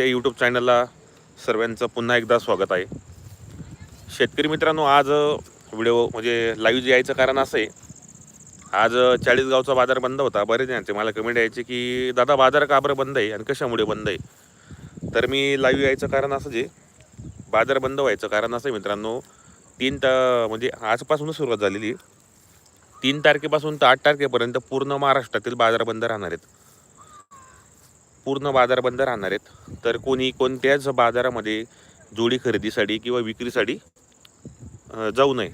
या यूट्यूब चॅनलला सर्वांचं पुन्हा एकदा स्वागत आहे. शेतकरी मित्रांनो आज व्हिडिओ म्हणजे लाईव्ह यायचं कारण असं आहे आज चाळीसगावचा बाजार बंद होता. बरेच जणांचे मला कमेंट यायचे की दादा बाजार का बरं बंद आहे आणि कशामुळे बंद आहे? तर मी लाईव्ह यायचं कारण असं जे बाजार बंद व्हायचं कारण असं आहे मित्रांनो तीन ता म्हणजे आजपासूनच सुरुवात झालेली तीन तारखेपासून तर आठ तारखेपर्यंत पूर्ण महाराष्ट्रातील बाजार बंद राहणार आहेत. पूर्ण बाजार बंद राहणार आहेत. तर कोणी कोणत्याच बाजारामध्ये जोडी खरेदीसाठी किंवा विक्रीसाठी जाऊ नये.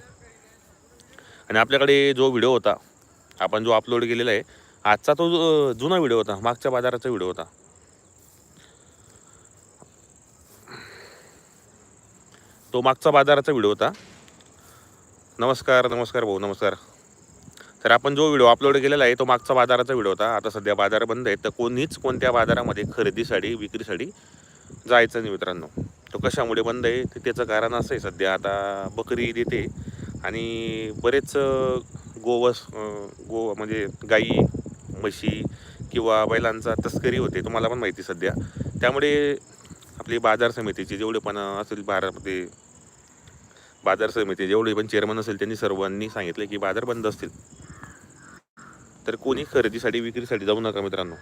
आणि आपल्याकडे जो व्हिडिओ होता आपण जो अपलोड केलेला आहे आजचा तो जुना व्हिडिओ होता मागच्या बाजाराचा व्हिडिओ होता. तो मागचा बाजाराचा व्हिडिओ होता. नमस्कार नमस्कार भाऊ नमस्कार. तर आपण जो व्हिडिओ अपलोड केलेला आहे तो मागचा बाजाराचा व्हिडिओ होता. आता सध्या बाजार बंद आहे तर कोणीच कोणत्या बाजारामध्ये खरेदीसाठी विक्रीसाठी जायचं नाही मित्रांनो. तो कशामुळे बंद आहे? ते त्याचं कारण असं आहे सध्या. आता बकरी देते आणि बरेच गोवस गो म्हणजे गाई म्हशी किंवा बैलांचा तस्करी होते. तुम्हाला पण माहिती सध्या. त्यामुळे आपली बाजार समितीची जेवढे पण असेल बारामध्ये बाजार समिती जेवढे पण चेअरमन असेल त्यांनी सर्वांनी सांगितले की बाजार बंद असतील. तर कोणी खरेदीसाठी विक्रीसाठी जाऊ नका मित्रांनो.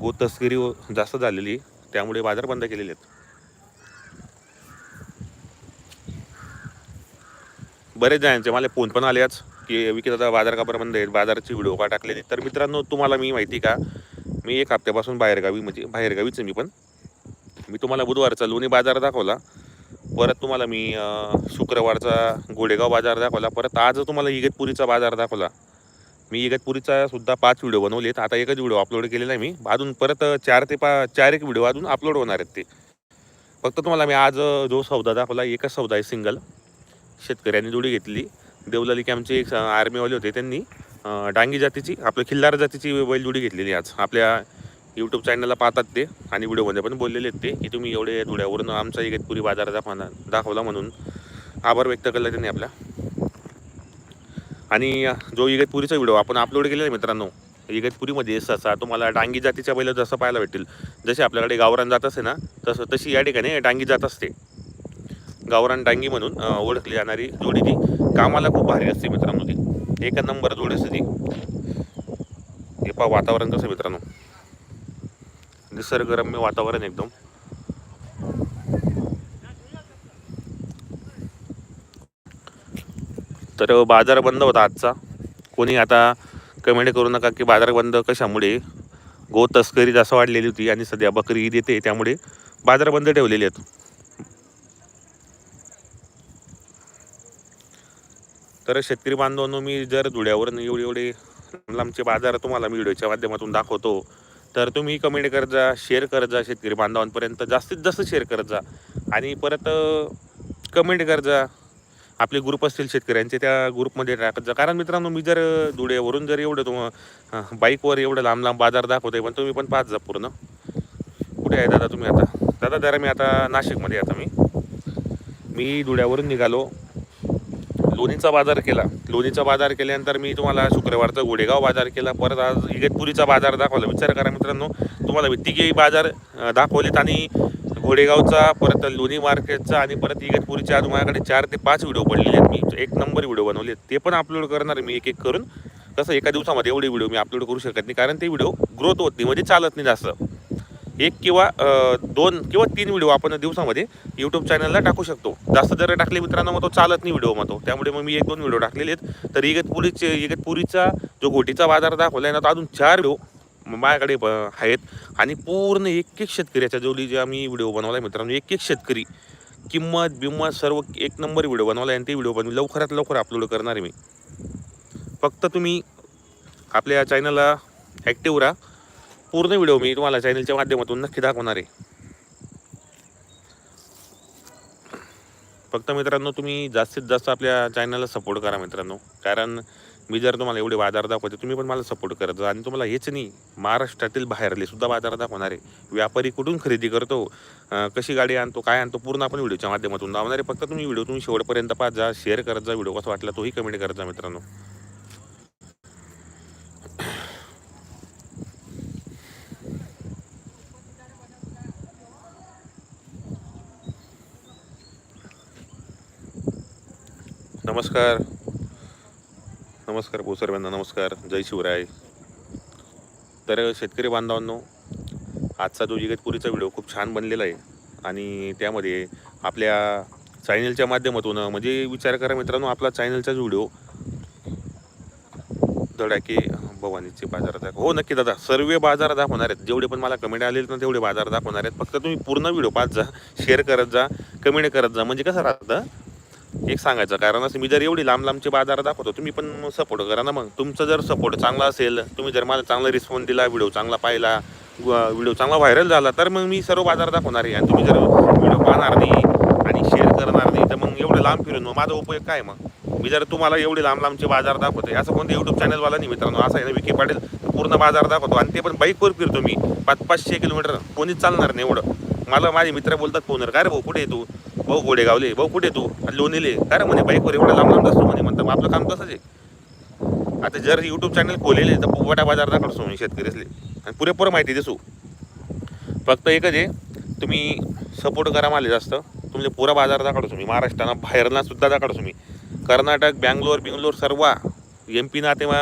गो तस्करी जास्त झालेली त्यामुळे बाजार बंद केलेले आहेत. बरेच जणांचे मला फोन पण आले आज की विक्रेता बाजार का बरं बंद आहेत? बाजाराची व्हिडिओ का टाकलेली तर मित्रांनो तुम्हाला मी माहिती का? मी एक हप्त्यापासून बाहेरगावी म्हणजे बाहेरगावीच मी पण. मी तुम्हाला बुधवारचा लोणी बाजार दाखवला. परत तुम्हाला मी शुक्रवारचा गोडेगाव बाजार दाखवला. परत आज तुम्हाला इगतपुरीचा बाजार दाखवला. मी इगतपुरीचा सुद्धा पाच व्हिडिओ बनवलेत. आता एकच व्हिडिओ अपलोड केलेला आहे मी. अजून परत चार ते पा चार एक व्हिडिओ अजून अपलोड होणार आहेत ते. फक्त तुम्हाला मी आज जो सौदा दाखवला एकच सौदा आहे सिंगल शेतकऱ्यांनी जोडी घेतली. देवलाली कॅम्पचे एक आर्मीवाले होते त्यांनी डांगी जातीची आपल्या खिल्लार जातीची बैलजोडी घेतलेली आज. आपल्या यूट्यूब चॅनलला पाहतात ते आणि व्हिडिओमध्ये पण बोललेले आहेत ते की तुम्ही एवढे धुळ्यावरून आमचा इगतपुरी बाजार दाखवला दाखवला म्हणून आभार व्यक्त केला त्यांनी आपला. आणि जो इगतपुरीचा व्हिडिओ आपण अपलोड केलेला आहे मित्रांनो इगतपुरीमध्ये ससा तुम्हाला डांगी जातीच्या बैल जसं पाहायला भेटेल जसे आपल्याकडे गावरान जात असते ना तसं तशी या ठिकाणी डांगी जात असते. गावरान डांगी म्हणून ओळखली जाणारी जोडी ती कामाला खूप भारी असते मित्रांनो ती. एका नंबर जोडी असते ती. हे पहा वातावरण कसं मित्रांनो. निसर्गरम्य वातावरण एकदम. तर बाजार बंद होता आजचा. कोणी आता कमेंट करू नका की बाजार बंद कशामुळे? गो तस्करी जास्त वाढलेली होती आणि सध्या बकरी ईद येते त्यामुळे बाजार बंद ठेवलेले आहेत. तर शेतकरी बांधवांनो मी जर धुळ्यावरून एवढे एवढे लांब लांबचे बाजार तुम्हाला मी व्हिडिओच्या माध्यमातून दाखवतो. तर तुम्ही कमेंट करत जा शेअर करत जा शेतकरी बांधवांपर्यंत. जास्तीत जास्त शेअर करत जा. आणि परत कमेंट करत जा. आपले ग्रुप असतील शेतकऱ्यांचे त्या ग्रुपमध्ये टाकत जा. कारण मित्रांनो मी जर धुळेवरून जर एवढं तुम बाईकवर एवढं लांब लांब बाजार दाखवतोय पण तुम्ही पण पाहत जा पूर्ण. कुठे आहे दादा तुम्ही आता? दादा जरा मी आता नाशिकमध्ये आता मी. मी धुळ्यावरून निघालो. लोणीचा बाजार केला. लोणीचा बाजार केल्यानंतर मी तुम्हाला शुक्रवारचा गोडेगाव बाजार केला. परत आज इगतपुरीचा बाजार दाखवला. विचार करा मित्रांनो तुम्हाला मी तिघेही बाजार दाखवलेत आणि घोडेगावचा परत लोणी मार्केटचा आणि परत इगतपुरीच्या आज माझ्याकडे चार ते पाच व्हिडिओ पडलेले आहेत. मी एक नंबर व्हिडिओ बनवले ते पण अपलोड करणार मी एक एक करून. कसं एका दिवसामध्ये एवढे व्हिडिओ मी अपलोड करू शकत नाही. कारण ते व्हिडिओ ग्रोथ होत नाही. म्हणजे चालत नाही जास्त. एक किंवा दोन किंवा तीन व्हिडिओ आपण दिवसामध्ये यूट्यूब चॅनलला टाकू शकतो. जास्त जर टाकले मित्रांनो मग तो चालत नाही व्हिडिओ मग तो. त्यामुळे मग मी एक दोन व्हिडिओ टाकलेले आहेत. तर इगतपुरीचे इगतपुरीचा जो घोटीचा बाजार दाखवला आहे ना तो अजून चार व्हिडिओ माझ्याकडे ब- आहेत. आणि पूर्ण एक एक शेतकऱ्याच्या जोडी जे आम्ही व्हिडिओ बनवला आहे मित्रांनो एक एक शेतकरी. किंमत बिंमत सर्व एक नंबर व्हिडिओ बनवला आहे आणि ते व्हिडिओ पण लवकरात लवकर अपलोड करणार आहे मी. फक्त तुम्ही आपल्या चॅनलला ॲक्टिव्ह राहा. पूर्ण व्हिडिओ मी तुम्हाला चॅनलच्या माध्यमातून नक्की दाखवणार आहे. फक्त मित्रांनो तुम्ही जास्तीत जास्त आपल्या चॅनलला सपोर्ट करा मित्रांनो. कारण मी जर तुम्हाला एवढे बाजार दाखवते तुम्ही पण मला सपोर्ट करत जा. आणि तुम्हाला हेच नाही महाराष्ट्रातील बाहेरले सुद्धा बाजार दाखवणार. आहे व्यापारी कुठून खरेदी करतो कशी गाडी आणतो काय आणतो पूर्ण आपण व्हिडिओच्या माध्यमातून दाखवणार आहे. फक्त तुम्ही व्हिडिओ तुम्ही शेवटपर्यंत पाहत जा शेअर करत जा व्हिडिओ कसा वाटला तोही कमेंट करत जा मित्रांनो. नमस्कार. नमस्कार भोसरव्यांना नमस्कार. जय शिवराय. तर शेतकरी बांधवांनो आजचा जो इगतपुरीचा व्हिडिओ खूप छान बनलेला आहे आणि त्यामध्ये आपल्या चॅनलच्या माध्यमातून म्हणजे विचार करा मित्रांनो आपला चॅनलचाच व्हिडिओ धडाके भवानीचे बाजार दाखव. हो नक्की दादा सर्व बाजार दाखवणार आहेत. जेवढे पण मला कमेंट आले ना तेवढे बाजार दाखवणार आहेत. फक्त तुम्ही पूर्ण व्हिडिओ पाहत जा शेअर करत जा कमेंट करत जा. म्हणजे कसं राहतं एक सांगायचं कारण असं मी जर एवढी लांब लांबचे बाजार दाखवतो तुम्ही पण सपोर्ट करा ना मग. तुमचं जर सपोर्ट चांगला असेल तुम्ही जर मला चांगला रिस्पॉन्स दिला व्हिडिओ चांगला पाहिला व्हिडिओ चांगला व्हायरल झाला तर मग मी सर्व बाजार दाखवणार आहे. आणि तुम्ही जर व्हिडिओ पाहणार नाही आणि शेअर करणार नाही तर मग एवढं लांब फिरून मग माझा उपयोग काय मग? मी जर तुम्हाला एवढे लांब लांबचे बाजार दाखवते असं कोणतं युट्यूब चॅनलवाला नाही मित्रांनो असं आहे ना विखे पाटील पूर्ण बाजार दाखवतो. आणि ते पण बाईकवर फिरतो मी. पाच पाचशे किलोमीटर कोणीच चालणार नाही एवढं. मला माझे मित्र बोलतात फोनवर काय रे भाऊ कुठे आहे तू? भाऊ गोडेगावले भाऊ कुठे तू? आणि लोणीले काय रे म्हणे बाईकवर एवढं लांब लांब असतो म्हणे म्हणतात आपलं काम कसंच आहे. आता जर यूट्यूब चॅनल खोलेले तर पोवाटा बाजार दाखवतो मी शेतकरीसले. आणि पुरेपूर माहिती देसू. फक्त एकच आहे तुम्ही सपोर्ट करा मला जास्त. तुमचे पुरा बाजार दाखवतो मी महाराष्ट्रानं बाहेरना सुद्धा दाखवतो मी कर्नाटक बँगलोर बिंगलोर सर्व. एम पी ना तेव्हा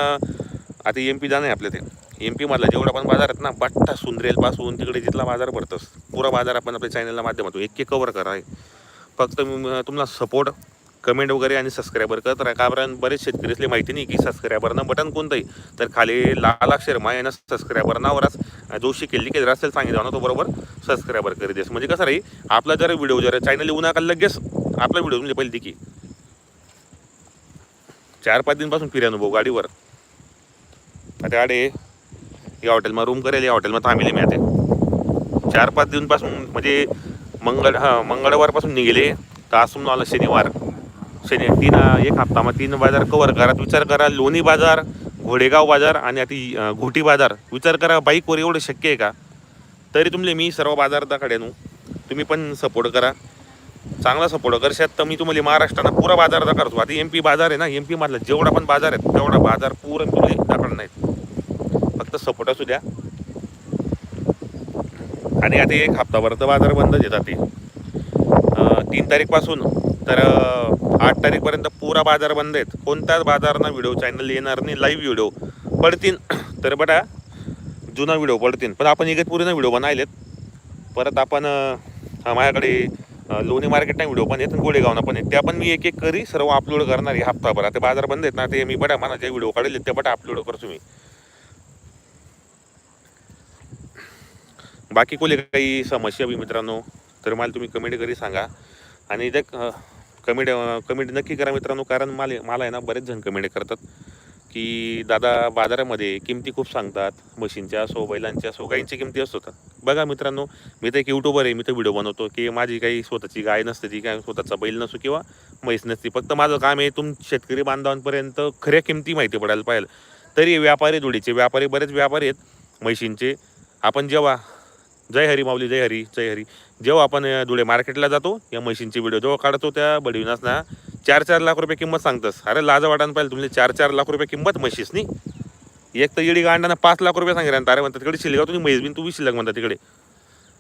आता एम पी जाणं आहे आपल्या ते. एम पीमधला जेवढा पण बाजार आहेत ना बट्टा सुंदरेलपासून तिकडे जिथला बाजार भरतोस पुरा बाजार आपण आपल्या चॅनलला माध्यमातून एक एक कवर करा. फक्त तुम्हाला सपोर्ट कमेंट वगैरे आणि सबस्क्रायबर करत राहा. कारण बरेच शेतकरीसले माहिती नाही की सबस्क्रायबरनं बटन कोणतं आहे तर खाली लाल अक्षर माय ना सबस्क्रायबर नावरच जो शिकेल की असेल सांगितलं ना तो बरोबर सबस्क्रायबर करी देस. म्हणजे कसं राहील आपला जर व्हिडिओ जर चॅनल येऊ नका लगेच आपला व्हिडिओ म्हणजे पहिले की चार पाच दिनपासून फिर्या अनुभव गाडीवर. आता गाडी या हॉटेलमध्ये रूम करेल या हॉटेलमध्ये थांबले मी आता. चार पाच दिवसापासून म्हणजे मंगळ हां मंगळवारपासून निघेले. तर असून आला शनिवार. शनि तीन एक हप्ता मग तीन बाजार कवर करा. विचार करा लोणी बाजार घोडेगाव बाजार आणि आता घोटी बाजार. विचार करा बाईकवर एवढं शक्य आहे का? तरी तुमले मी सर्व बाजार दाखडे नू तुम्ही पण सपोर्ट करा. चांगला सपोर्ट करशात तर मी तुम्हाला महाराष्ट्रानं पुरा बाजार दाखवतो आता एम पी बाजार आहे ना एम पीमधला जेवढा पण बाजार आहे तेवढा बाजार पूर्ण तुम्ही दाखवणार नाहीत. फक्त सपोर्ट असू द्या. आणि आता एक हप्ताभर तर बाजार बंदच येतात ते. तीन तारीखपासून. तर आठ तारीखपर्यंत पुरा बाजार बंद आहेत. कोणताच बाजारना व्हिडिओ चॅनल येणार नाही लाईव्ह व्हिडिओ पडतील तर बटा जुना व्हिडिओ पडतील पण आपण इगतपुरीनं व्हिडिओ बनायलेत. परत आपण माझ्याकडे लोणी मार्केटना व्हिडिओ पण आहेत आणि पण आहेत. त्या पण मी एक एक करी सर्व अपलोड करणार आहे. हप्ताभर आता बाजार बंद आहेत ना ते मी बडा मला जे व्हिडिओ काढले ते बटा अपलोड करतो मी बाकी कोले काही समस्या बी मित्रांनो तर मला तुम्ही कमेंट करी सांगा. आणि ते कमेंट कमेंट नक्की करा मित्रांनो कारण मला मला आहे ना बरेच जण कमेंट करतात की दादा बाजारामध्ये किमती खूप सांगतात. म्हशींच्या असो बैलांच्या असो गाईंच्या किमती असतात. बघा मित्रांनो मी तर एक यूट्यूबर आहे मी तर व्हिडिओ बनवतो की माझी काही स्वतःची गाय नसते ती काय स्वतःचा बैल नसो किंवा म्हैस नसते. फक्त माझं काम आहे तुम शेतकरी बांधवांपर्यंत खऱ्या किमती माहिती पडायला पाहिजे. तरी व्यापारी जोडीचे व्यापारी बरेच व्यापारी आहेत म्हशींचे आपण जेव्हा जय हरी माऊली जय हरी जय हरी. जेव्हा आपण धुळे मार्केटला जातो या म्हशींची व्हिडिओ जेव्हा काढतो त्या बडविनासना चार चार लाख रुपये किंमत सांगतस. अरे लाजा वाटायला पाहिजे तुमचे चार चार लाख रुपये किंमत म्हशीसनी एक तर इडी गांडाना पाच लाख रुपये सांगितलं अरे म्हणतात तिकडे शिलगाव तुम्ही म्हैस बिन तुम्ही शिल्लक म्हणता तिकडे.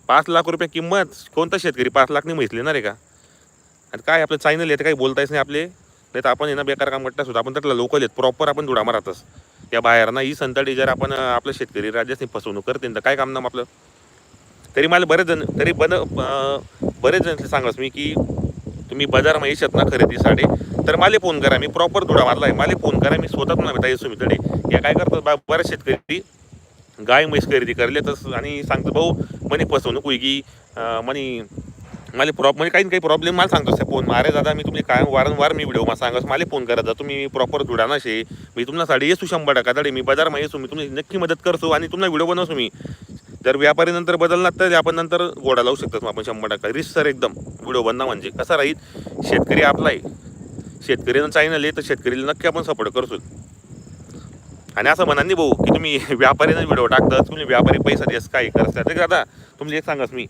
पाच लाख रुपये किंमत कोणता शेतकरी पाच लाखनी म्हैस लेणार आहे का? आणि काय आपलं चायनल येतं काही बोलतायच नाही आपले? नाही तर आपण येणं बेकार काम करता सुद्धा आपण त्यातला लोकल आहेत प्रॉपर आपण धुडा मारतच त्या बाहेर ना ही संतडी जर आपण आपलं शेतकरी राज्यासनी फसवणूक करते तर काय काम ना आपलं? तरी मला बरेच जण तरी बन बरेच जण सांगस मी की तुम्ही बाजारमा येशात ना खरेदीसाठी तर मला फोन करा मी प्रॉपर धुडा मारला आहे मला फोन करा मी स्वतः तुम्हाला भेटा येसो मी तडे या काय करतात बा बऱ्याच शेतकरी गाय म्हैस खरेदी करले तस आणि सांगतो भाऊ म्हणे फसवणूक होई की म्हणे मला प्रॉप म्हणजे काही ना काही प्रॉब्लेम मला सांगतो सर फोन. मारे दादा मी तुम्ही काय वारंवार मी व्हिडिओ मला सांगस मला फोन करा जा तुम्ही प्रॉपर धुडा नाशे मी तुम्हाला साडी येसू शंभर टाका तडे मी बाजारमा येसू मी तुम्ही नक्की मदत करतो आणि तुम्हाला व्हिडिओ बनवतो मी. जर व्यापारी नंतर बदलणार तर आपण नंतर गोडा लावू शकतात मग आपण शंभर टक्का. रिस्क सर एकदम. व्हिडिओ बनना म्हणजे. कसा राहील? शेतकरी आपला आहे. शेतकऱ्यांना चॅनल आहे तर शेतकरीला नक्की आपण सपोर्ट करतो. आणि असं म्हणा नाही भाऊ की तुम्ही व्यापारीनं व्हिडिओ टाकतात तुम्ही व्यापारी पैसा देस काय करता ते दादा तुम्ही एक सांगास मी.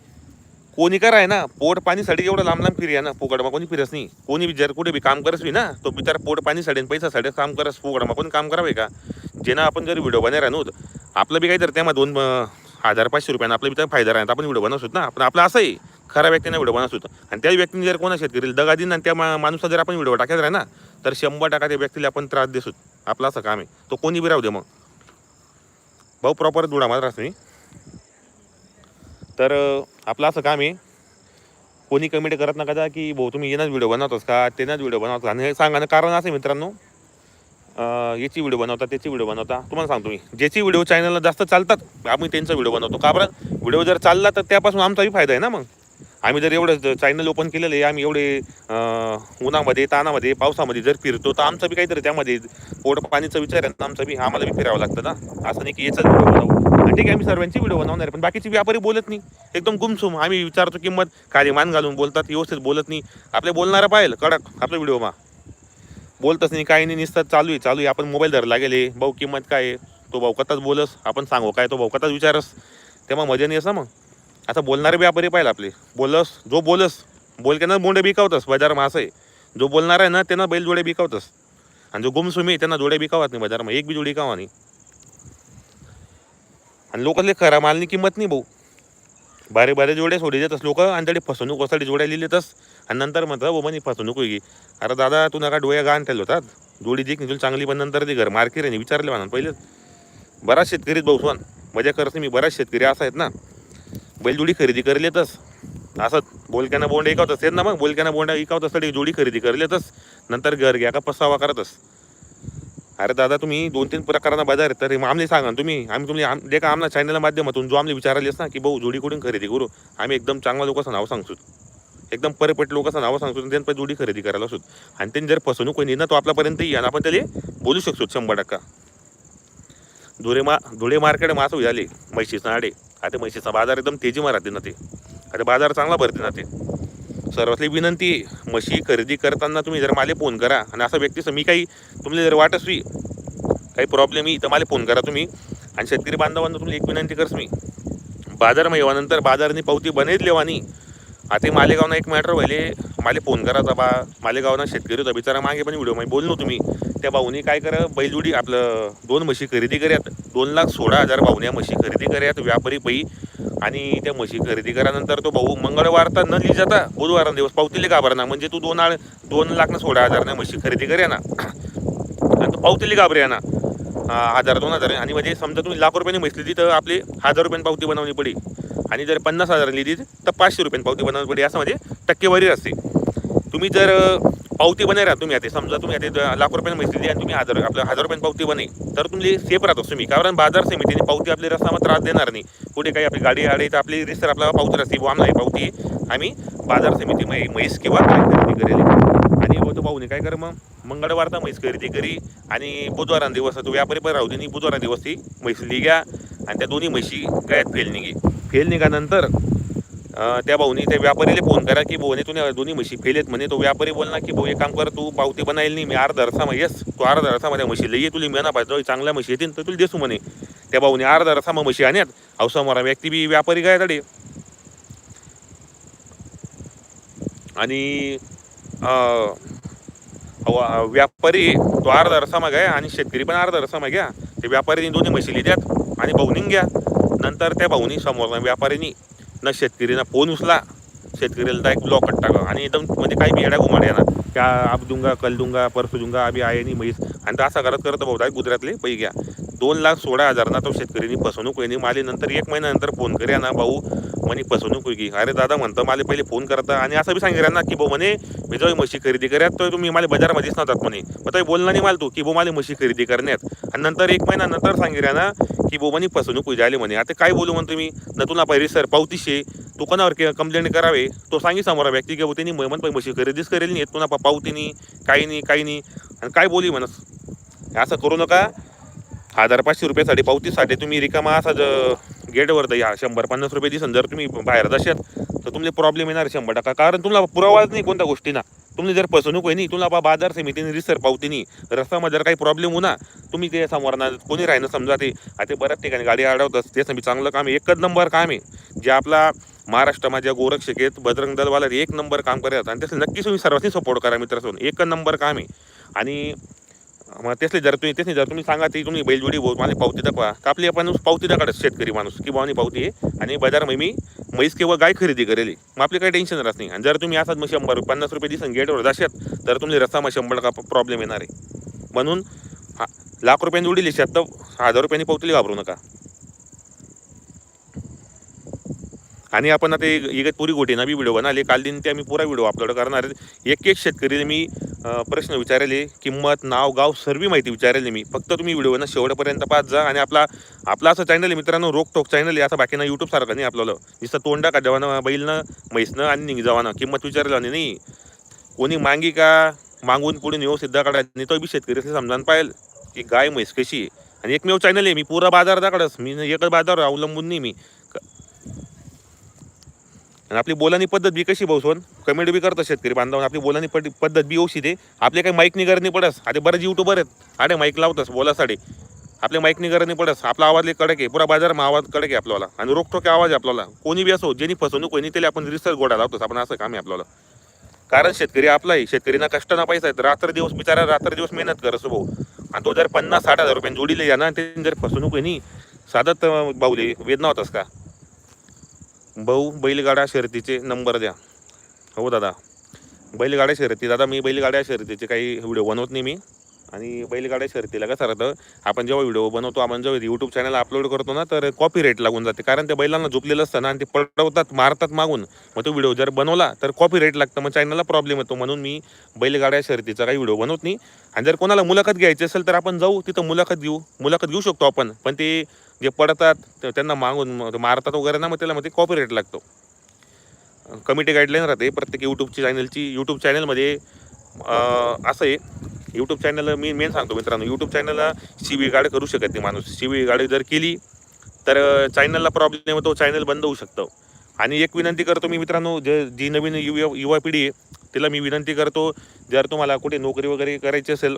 कोणी कराय ना पोट पाणीसाठी एवढं लांब लांब फिर्या ना पोकडमा कोणी फिरस नाही. कोणी बी जर कुठे बी काम करस बी ना तो बिचार पोट पाणीसाठी आणि पैसासाठी काम करस पोकडमा कोणी काम करावे का? जेना आपण जर व्हिडिओ बनायला नव्हतं आपलं बी काही तर त्यामध्ये दोन हजार पाचशे रुपयानं आपलं बी तर फायदा राहणार आपण व्हिडिओ बनवतो ना. पण आपलं असं आहे खऱ्या व्यक्तीने व्हिडिओ बनवत होतं आणि त्या व्यक्तीने जर कोणा शेतकरी दगा दिन आणि त्या मा माणूसा जर आपण व्हिडिओ टाकायचा आहे ना तर शंभर टक्का त्या व्यक्तीला आपण त्रास देसू आपलं असं काम आहे. तो कोणी बी राहू दे मग. भाऊ प्रॉपर दुडा मात्र तुम्ही तर आपलं असं काम आहे. कोणी कमेंट करत नका की भाऊ तुम्ही येणार व्हिडिओ बनवतोस का? तेनाच व्हिडिओ बनवतो आणि हे सांगा कारण असं आहे मित्रांनो याची व्हिडिओ बनवता त्याची व्हिडिओ बनवता. तुम्हाला सांगतो मी. ज्याची व्हिडिओ चॅनलला जास्त चालतात आम्ही त्यांचा व्हिडिओ बनवतो. का बरं? व्हिडिओ जर चालला तर त्यापासून आमचाही फायदा आहे ना मग? आम्ही जर एवढं चॅनल ओपन केलेलं आहे आम्ही एवढे उन्हामध्ये तानामध्ये पावसामध्ये जर फिरतो तर आमचं बी काहीतरी त्यामध्ये पोट पाणीचा विचार आहे ना आमचा बी. आम्हाला बी फिरावं लागतं ना. असं नाही की याचाच व्हिडिओ बनवू. ठीक आहे आम्ही सर्वांची व्हिडिओ बनवणार आहे पण बाकीचे व्यापारी बोलत नाही. एकदम गुमसुम. आम्ही विचारतो किंमत खाली मान घालून बोलतात व्यवस्थित बोलत नाही. आपले बोलणारं पाहिलं कडक आपल्या व्हिडिओमा बोलतच नाही काही नाही निसतात चालू आहे चालू आहे. आपण मोबाईल धरला गेले भाऊ किंमत काय आहे? तो भाऊ कताच बोलस. आपण सांगू काय? तो भाऊ कताच विचारस. तेव्हा मजा नाही असं मग. आता बोलणारे व्यापारी पाहिजे आपले. बोलस जो बोलस बोलक्यानं बोंडे बिकावतस बाजारमा असं आहे. जो बोलणार आहे ना त्यांना बैल जोडे बिकावतस. आणि जो गुमसुमी आहे, त्यांना जोडे बिकावत नाही बाजारमा एक बी जोडी कावा नाही. आणि लोकांले खरा मालनी किंमत नाही भाऊ. बारे बारे जोडे सोडी देतस लोक आणि त्याकडे फसवणूक वसाडी जोड्या लिहिलेतस. आणि नंतर म्हणतात हो फसवणूक होईल अरे दादा तू नका डोळ्या गाण ठेवले होतात. जोडी जी तुला चांगली पण नंतर ती घर. मार्केट आहे विचारले म्हणा पहिलेच. बराच शेतकरीच भाऊ स्वान मजा करत मी बराच शेतकरी असा आहेत ना. बैलजोडी खरेदी करलेतच असं बोलक्यानं बोंड ऐकावतच आहेत ना मग बोलक्यानं बोंड ऐकावतच तरी जोडी खरेदी करलेतच नंतर घर घ्या का पसावा करतस. अरे दादा तुम्ही दोन तीन प्रकारांना बाजार आहे तर मग सांगा ना तुम्ही. आम्ही तुम्ही आम जे का आमना चॅनलच्या माध्यमातून जो आम्ही विचारले ना की भाऊ जोडी कुठून खरेदी करू? आम्ही एकदम चांगल्या लोकांचं नाव सांगतो. एकदम परपेट लोकांचं नावं सांगतो त्यांनी त्यांना जोडी खरेदी करायला असतो. आणि त्यांनी जर फसवणूक होईल ना तो आपल्यापर्यंत येईल आपण त्याला बोलू शकतो शंभर टक्का. धुळे मा धुळे मार्केट मासं झाले म्हैशीचं आडे आता म्हैशीचा बाजार एकदम तेजी राहते ना ते. आता बाजार चांगला भरते ना ते. सर्वातली विनंती आहे, म्हशी खरेदी करताना तुम्ही जर मला फोन करा. आणि असा व्यक्तीचं मी काही तुम्हाला जर वाट असवी काही प्रॉब्लेम येईल तर मला फोन करा तुम्ही. आणि शेतकरी बांधवांना तुम्ही एक विनंती करस मी. बाजार येवानंतर बाजारनी पावती बनेल लेवानी आता मालेगावना एक मॅटर व्हायले. मला फोन करायचा बा मालेगावना शेतकरी होता बिचारा मागे पण व्हिडिओमध्ये बोललो तुम्ही त्या भाऊनी काय करा बैलजोडी आपलं दोन म्हशी खरेदी करयात. दोन लाख सोळा हजार भाऊन्या म्हशी खरेदी करयात व्यापारी पै. आणि त्या म्हशी खरेदी करानंतर तो भाऊ मंगळवार तर न लिहि जाता बुधवार दिवस पावतीले घाबरना म्हणजे तू दोन आळ दोन लाख ना सोळा हजार म्हशी खरेदी करूया ना. आणि तो पावतीले घाबरे ना. हजार दोन हजार. आणि म्हणजे समजा तुम्ही लाख रुपयांनी म्हशी लिहिली तर आपली हजार रुपयांनी पावती बनवणी पडी. आणि जर पन्नास हजार लिहिली तर पाचशे रुपयांनी पावती बनवली पडी. असं म्हणजे टक्केवारी असते. तुम्ही जर पावती बने राहा तुम्ही आता समजा तुम्ही आता लाख रुपयांनी म्हशी आणि तुम्ही हजार आपल्या हजार रुपयांनी पावती बने तर तुम्ही सेफ राहतो तुम्ही. कारण बाजार समितीने पावती आपली रस्त्यामध्ये त्रास देणार नाही. कुठे काही आपली गाडी आडी तर आपली रिस्टर आपल्याला पावती असते वाम आम्हाला ही पावती आम्ही बाजार समिती म्हैस किंवा काय खरेदी करेल. आणि होतो भाऊने काय कर मग? मंगळवारचा म्हैस खरेदी करी आणि बुधवारा दिवस तो व्यापारी पण राहू दे बुधवारा दिवस ती म्हैस घ्या आणि त्या दोन्ही म्हशी गळ्यात फेल निघी. फेल निघानंतर त्या भाऊनी त्या व्यापारीला फोन करा की भाऊ तुने दोन्ही म्हशी फेलेत म्हणे. तो व्यापारी बोलला की भाऊ एक काम कर तू पावती बनायला नाही मी अर्धा रसामा येस तू अर्धा रसा माझ्या म्हशी लई तुला मेना पाहिजे चांगल्या म्हशी येतील तर तुला देसू म्हणे. त्या भाऊने अर्धा रसामा म्हशी आणत अवसमोरा व्यक्ती बी व्यापारी काय तडे आणि व्यापारी तो अर्धा रसामा घ्या आणि शेतकरी पण अर्धा रसामा घ्या. ते व्यापारीने दोन्ही म्हशी लिहिल्यात आणि भाऊनी घ्या. नंतर त्या भाऊनी समोर व्यापारीनी न शेतकरीनं फोन उचला. शेतकरीला एक लॉकट टाका आणि एकदम म्हणजे काही बी येड्या घुमाड्या ना त्या अब दुंगा कल दुंगा परसू दुंगा अभी आहे म्हैस आणि तर असं करत करत भाऊ गुजरातले पै घ्या. दोन लाख सोळा हजार ना तो शेतकरीनी फसवणूक होईनी. माले नंतर एक महिन्यानंतर फोन करूया ना भाऊ म्हणे फसवणूक होई अरे दादा म्हणतं मला पहिले फोन करता. आणि असं बी सांगितलं ना की भाऊ म्हणे मी जाऊ म्हशी खरेदी करत तर तुम्ही मला बाजारमध्येच नव्हतात म्हणे. मग तो बोलला नाही मला तू की भाऊ मला म्हशी खरेदी करण्यात. आणि नंतर एक महिना नंतर सांगितलं ना की भाऊ म्हणे फसवणूक होई झाली म्हणे. आता काय बोलू म्हणतो मी न तुला पहिले सर पावतीशे. तू कोणावर कंप्लेंट करावे? तो सांगी समोर व्यक्ती की भाऊ त्यांनी पण म्हशी खरेदीच करेल नाही. तुला पावतीनी काही नाही काही नाही. आणि काय बोली म्हणस? असं करू नका. हजार पाचशे रुपयासाठी पावतीसाठी तुम्ही रिकामा असा ज- गेटवर द्या शंभर पन्नास रुपये दिसन जर तुम्ही बाहेर जशात तर तुमचे प्रॉब्लेम येणार शंभर टक्का. कारण तुम्हाला पुरावाच नाही कोणत्या गोष्टीना. तुम्ही जर फसवणूक होई नाही तुला बा बाजार समितीने रिसर पावतीनी रस्त्यामध्ये जर काही प्रॉब्लेम होणार तुम्ही ते समोर कोणी राहिनं समजा ते आता बऱ्याच ठिकाणी गाडी अडवतात. ते मी चांगलं काम आहे. एकच नंबर काम आहे. जे आपला महाराष्ट्रामध्ये गोरक्षक बजरंग दलवाला एक नंबर काम करतात. आणि त्याचं नक्कीच तुम्ही सर्वांनी सपोर्ट करा मित्रांनो. एकच नंबर काम आहे. आणि मग तेसले जर तुम्ही तेच जर तुम्ही सांगा ती तुम्ही बैलजोडी भाऊ मला पावती दाखवा. तर आपली आपण पावती दाखवत शेतकरी माणूस की बाबा पावती आहे आणि बाजार मी म्हैस किंवा गाय खरेदी करेली. मग आपली काही टेन्शन राहत नाही. आणि जर तुम्ही असाच मग शंभर पन्नास रुपये दिसन गेटवर जाशात तर तुमचे रस्तामध्ये शंभर टक्का प्रॉब्लेम येणार आहे? म्हणून हा लाख रुपयांनी उडीली शेत तर हजार रुपयांनी पावतली घाबरू नका. आणि आपण आता एक पुरी गोटीना बी व्हिडिओ बनाले. काल दिन ते आम्ही पुरा व्हिडिओ अपलोड करणार एक एक शेतकरीने मी प्रश्न विचारले किंमत नाव गाव सर्व माहिती विचारली मी. फक्त तुम्ही व्हिडिओ ना शेवटपर्यंत पाच जा आणि आपला आपला असं चॅनल आहे मित्रांनो रोकटोक चॅनल आहे. असं बाकीना यूट्यूब सारखं नाही आपल्याला. नुसतं तोंडा का जवाना बैलनं म्हैसनं आणि निघ जवाना. किंमत विचारली नाही. कोणी मांगी का मागून पुढून येऊ सिद्धा काढायला नाही तो बी शेतकरी समजावून पाहिजे की गाय म्हैस कशी आहे. आणि एकमेव चॅनल आहे. मी पुरा बाजार दाखडच मी एकच बाजार अवलंबून नाही मी. आणि आपली बोलानी पद्धत बी कशी भाऊसोन कमेंट बी करतो शेतकरी बांधवून. आपली बोलानी पड पद्धत बी ओशी दे आपले काही माईक निगर नाही पडस अरे बरेच युट्यूबर आहेत. अरे माईक लावतस बोलासाठी. आपले माईक निगर नाही पडस आपला आवाज लई कडक आहे. पुरा बाजारमा आवाज कडक आहे आपल्याला. आणि रोखटोके आवाज आहे आपल्याला. कोणी बी असो ज्यांनी फसवणूक कोणी त्याला आपण रिसर्च गोडा लावतोस आपण असं काम आहे आपल्याला. कारण शेतकरी आपला आहे शेतकरीना कष्ट ना पैसा आहे रात्र दिवस बिचारा रात्र दिवस मेहनत करस भाऊ. आणि तो जर पन्नास साठ हजार रुपयांनी जोडीले या ना ते जर फसवणूक आहे नाही साधत बाऊले वेदना होतास का? भाऊ बैलगाडा शर्यतीचे नंबर द्या. हो दादा. बैलगाड्या शर्यती दादा मी बैलगाड्या शर्यतीचे काही व्हिडिओ बनवत नाही मी. आणि बैलगाड्या शर्यतीला कसं राहतं आपण जेव्हा व्हिडिओ बनवतो आपण जेव्हा यूट्यूब चॅनल अपलोड करतो ना तर कॉपी रेट लागून जाते. कारण त्या बैलांना झोपलेलं असतं ना आणि ते पडवतात मारतात मागून. मग तो व्हिडिओ जर बनवला तर कॉपी रेट लागतं. मग चॅनलला प्रॉब्लेम येतो. म्हणून मी बैलगाड्या शर्यतीचा काही व्हिडिओ बनवत नाही. आणि जर कोणाला मुलाखत घ्यायची असेल तर आपण जाऊ तिथं मुलाखत घेऊ. मुलाखत घेऊ शकतो आपण. पण ते जे पडतात ते- त्यांना मागून मग मारतात वगैरे ना मग त्याला मग ते कॉपीराईट लागतो. कमिटी गाईडलाईन राहते प्रत्येक यूट्यूबची चॅनलची यूट्यूब चॅनलमध्ये असं आहे. यूट्यूब चॅनल मी मेन सांगतो मित्रांनो. यूट्यूब चॅनलला शिवी गाड करू शकत नाही माणूस. शिवी गाडी जर केली तर चॅनलला प्रॉब्लेम होतो चॅनल बंद होऊ शकतं. आणि एक विनंती करतो मी मित्रांनो जे जी नवीन युवा युवा पिढी आहे तिला मी विनंती करतो जर तुम्हाला कुठे नोकरी वगैरे करायची असेल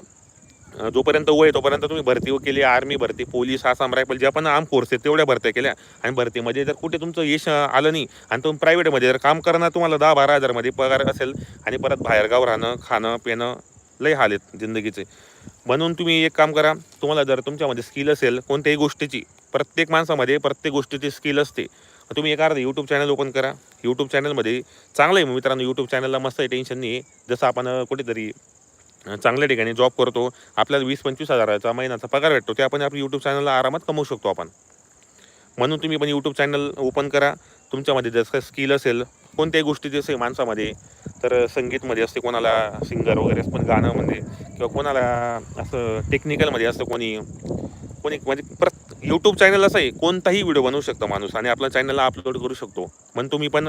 जोपर्यंत वय तोपर्यंत तुम्ही भरती केली आर्मी भरती पोलीस आसाम रायफल ज्या पण आर्म कोर्स आहेत तेवढ्या भरत्या केल्या. आणि भरतीमध्ये जर कुठे तुमचं यश आलं नाही आणि तुम्ही प्रायव्हेटमध्ये जर काम करणार तुम्हाला दहा बारा हजारमध्ये पगार असेल आणि परत बाहेरगाव राहणं खाणं पिणं लय हाल आहेत जिंदगीचे. म्हणून तुम्ही एक काम करा तुम्हाला जर तुमच्यामध्ये स्किल असेल कोणत्याही गोष्टीची प्रत्येक माणसामध्ये प्रत्येक गोष्टीची स्किल असते. तुम्ही एक अर्धा यूट्यूब चॅनल ओपन करा. यूट्यूब चॅनलमध्ये चांगलं आहे मित्रांनो यूट्यूब चॅनलला मस्त आहे टेन्शन नाही आहे जसं आपण कुठेतरी चांगल्या ठिकाणी जॉब करतो. आपल्याला वीस पंचवीस हजाराचा महिन्याचा पगार भेटतो. ते आपण आपल्या यूट्यूब चॅनलला आरामात कमवू शकतो आपण. म्हणून तुम्ही पण यूट्यूब चॅनल ओपन करा. तुमच्यामध्ये जसं स्किल असेल कोणत्याही गोष्टीची असेल माणसामध्ये तर संगीतमध्ये असते कोणाला सिंगर वगैरे असं पण गाणं म्हणजे किंवा कोणाला असं टेक्निकलमध्ये असतं कोणी कोणी म्हणजे प्रत यूट्यूब चॅनल असं आहे कोणताही व्हिडिओ बनवू शकतो माणूस आणि आपल्या चॅनलला अपलोड करू शकतो. म्हणून तुम्ही पण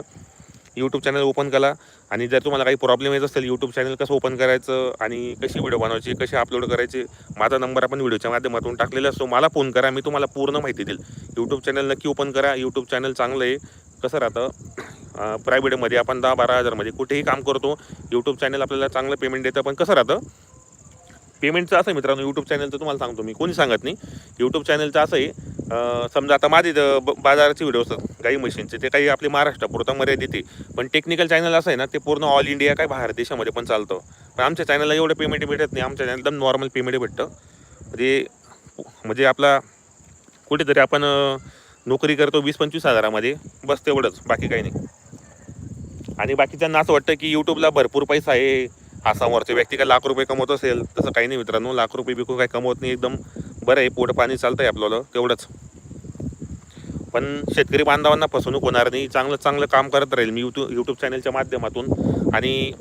यूट्यूब चॅनल ओपन करा. आणि जर तुम्हाला काही प्रॉब्लेम येत असेल यूट्यूब चॅनल कसं ओपन करायचं आणि कशी व्हिडिओ बनवायची कशी अपलोड करायची माझा नंबर आपण व्हिडिओच्या माध्यमातून टाकलेला असतो. मला फोन करा मी तुम्हाला पूर्ण माहिती देईल. यूट्यूब चॅनल नक्की ओपन करा. यूट्यूब चॅनल चांगलं आहे. कसं राहतं प्रायव्हेटमध्ये आपण दहा बारा हजारमध्ये कुठेही काम करतो यूट्यूब चॅनल आपल्याला चांगलं पेमेंट देतं. पण कसं राहतं पेमेंटचं असं आहे मित्रांनो यूट्यूब चॅनलचं तुम्हाला सांगतो मी. कोणी सांगत नाही. यूट्यूब चॅनलचं असं आहे समजा आता माझे ब- बाजाराचे व्हिडिओ असतात गाई मशीनचे ते काही आपले महाराष्ट्रापुरता मर्यादित आहे. पण टेक्निकल चॅनल असं आहे ना ते पूर्ण ऑल इंडिया काय बाहेर देशामध्ये पण चालतं. पण आमच्या चॅनलला एवढं पेमेंट भेटत नाही. आमच्या चॅनल एकदम नॉर्मल पेमेंट भेटतं. म्हणजे म्हणजे आपला कुठेतरी आपण नोकरी करतो वीस पंचवीस हजारामध्ये. बस तेवढंच बाकी काही नाही. आणि बाकीच्यांना असं वाटतं की यूट्यूबला भरपूर पैसा आहे. आसामवरचे व्यक्ती काय लाख रुपये कमवत असेल तसं काही नाही मित्रांनो. लाख रुपये बिकू काही कमवत नाही एकदम बरं आहे. पोट पाणी आहे आपल्याला तेवढंच. पण शेतकरी बांधवांना फसवणूक होणार नाही. चांगलं चांगलं काम करत राहील. मी यूट्यूब यूट्यूब चॅनलच्या माध्यमातून. आणि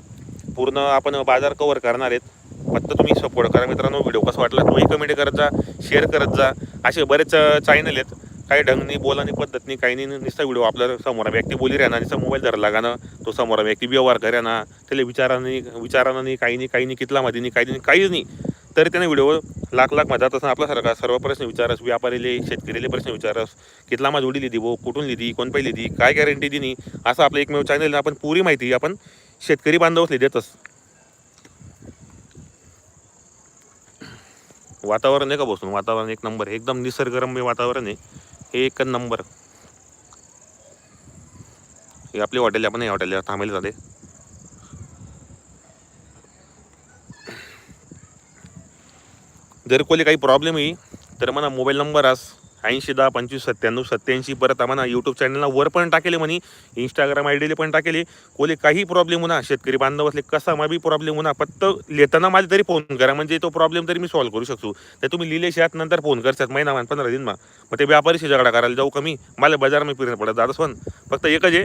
पूर्ण आपण बाजार कवर करणार आहेत. फक्त तुम्ही सपोर्ट करा मित्रांनो. व्हिडिओ कसा वाटला तुम्ही कमेंट करत जा शेअर करत जा. असे बरेच चॅनल आहेत. काही ढंग नाही बोला नाही पद्धत नाही काही नाही नुसता व्हिडिओ आपल्यासमोर. व्यक्ती बोली राहणार नुसता मोबाईल धरला लागानं. तो समोर व्यक्ती व्यवहार करा ना. त्याला विचाराने विचारानं नाही काही नाही काही नाही कितला माहिती नाही काही नाही काहीच नाही तरी त्याने व्हिडिओ लाख लाख माझा तसं आपला आपल्यासारखा सर्व प्रश्न विचारस. व्यापारीले शेतकरीले प्रश्न विचारस. कितला माझ उडी लिहिली भाऊ? कुठून लिहिली कोण पहिली लिधी? काय गॅरंटी दिली असं आपलं एकमेव चॅनल आपण पुरी माहिती आपण शेतकरी बांधवसले देतच वातावरण आहे का बसून? वातावरण एक नंबर आहे. एकदम निसर्गरम्य वातावरण आहे. एक नंबर. हे आपली हॉटेल आपण या हॉटेलला थांबायला जाते. जर कोणी काही प्रॉब्लेम येईल तर मला मोबाईल नंबर आस ऐंशी दहा पंचवीस सत्त्याण्णव सत्याऐंशी परत आम्हाला यूट्यूब चॅनलला वर पण टाकेले म्हणे. इंस्टाग्राम आय डीले पण टाकेले. कोले काही प्रॉब्लेम होणार? शेतकरी बांधव असले कसा मा बी प्रॉब्लेम होणार? फक्त लिहिताना माझे तरी फोन करा. म्हणजे तो प्रॉब्लेम तरी मी सॉल्व्ह करू शकतो. तर तुम्ही लिहिले शेत नंतर फोन करतात महिना मान पंधरा दिन मग ते व्यापारीशी झगडा करायला जाऊ कमी मला बाजार मी फिरणं पडत. दादा पण फक्त एकच आहे.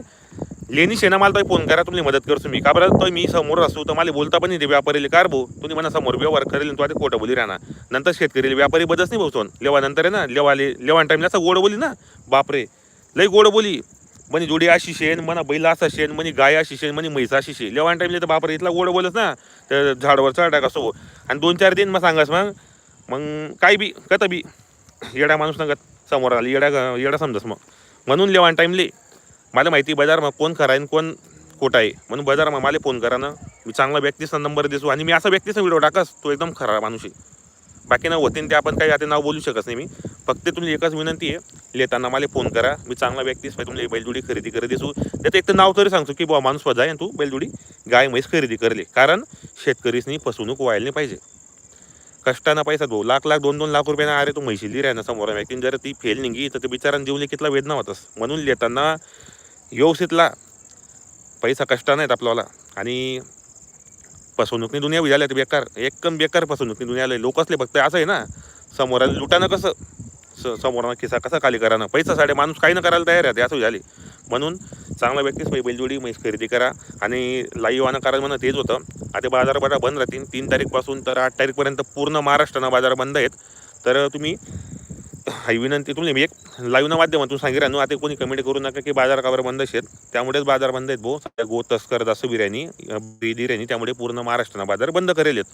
लेणी शेना मला तो फोन करा तुम्ही मदत करतो मी. का बरं? तो मी समोर असतो तर मला बोलता पण नाही ते व्यापारीले कार भाऊ तुम्ही म्हणा समोर व्यवहार करेल तो आधी खोटं बोली राहणार. नंतर शेतकरी व्यापारी बदच नाही भाऊ लेवा नंतर आहे ना लेवाले लेवान टाईमला असं गोड बोली ना. बापरे लई गोड बोली. म्हणे जोडी अशी शेण म्हणा बैल असा शेण म्हणे गाय अशी शेण म्हणे म्हैस अशी शेण. लेवान टाईमला तर बापरे इथला गोड बोलत ना. तर झाडवर चढा कसो आणि दोन चार दिन मग सांगास मग. मग काय बी कत बी. येडा माणूस नगत समोर आली येडा येडा समजास मग. म्हणून लेवान टाईमले मला माहिती बाजार मग कोण खरा आहे कोण खोटा आहे. म्हणून बाजार मग मला फोन करा ना. मी चांगला व्यक्तीचा नंबर देसू आणि मी असा व्यक्तीचा व्हिडिओ टाकस तो एकदम खरा माणूस आहे. बाकी ना होतीन ते आपण काही आता नाव बोलू शकत नाही मी. फक्त तुम्ही एकच विनंती आहे लेताना मला फोन करा. मी चांगला व्यक्तीच तुमची बैलजोडी खरेदी करत दिसू. त्याचं एक तर नाव तरी सांगतो की बुवा माणूस स्वतः आहे तू बैलजोडी गाय म्हैस खरेदी करले. कारण शेतकरीसनी फसवणूक व्हायला नाही पाहिजे. कष्टानं पैसा दो लाख लाख दोन दोन लाख रुपयानं अरे तू म्हैशिली राह ना समोर. व्यक्तीने जर ती फेल निघी तर ते बिचारानं जीवले कितला वेदना होतास. म्हणून लेताना व्यवस्थितला. पैसा कष्टानं आहेत आपल्याला. आणि फसवणुकनी दुनिया बी बेकार. एकदम बेकार फसवणुकनी दुनिया आले लोक असले फक्त असं आहे ना समोर लुटानं कसं? स समोरानं खिसा कसा खाली करा ना पैसा साडे माणूस काही न करायला तयार आहे असं झाले म्हणून चांगला व्यक्तीच पै बैलजोडी म्हैस खरेदी करा. आणि लाईव्ह आणा कारण म्हणा तेच होतं. आता बाजार बंद राहतील. तीन तारीखपासून तर आठ तारीखपर्यंत पूर्ण महाराष्ट्रानं बाजार बंद आहेत. तर तुम्ही ही विनंती तुम्ही मी एक लाईव्ह माध्यमातून सांगितलं आता कोणी कमेंट करू नका की बाजार कावर बंद आहेत. त्यामुळेच बाजार बंद आहेत भाऊ सध्या गो तस्कर जास्त बिर्याणी बिर्याणी त्यामुळे पूर्ण महाराष्ट्रानं बाजार बंद करेल आहेत.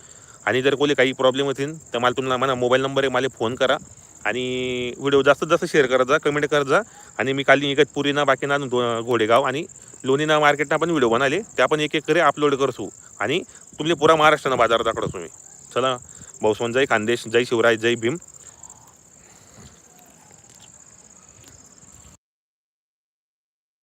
आणि जर कोणी काही प्रॉब्लेम होतील तर मला तुम्हाला म्हणा मोबाईल नंबर आहे मला फोन करा. आणि व्हिडिओ जास्तीत जास्त शेअर करत जा कमेंट करत जा. आणि मी काली इगतपुरीना बाकीना दो- घोडेगाव आणि लोणीना मार्केटना पण व्हिडिओ बनाले त्या पण एक एक करे अपलोड करसू. आणि तुमले पुरा महाराष्ट्रानं बाजार दाखवतो तुम्ही. चला भाऊसवन जय खानदेश जय शिवराय जय भीम.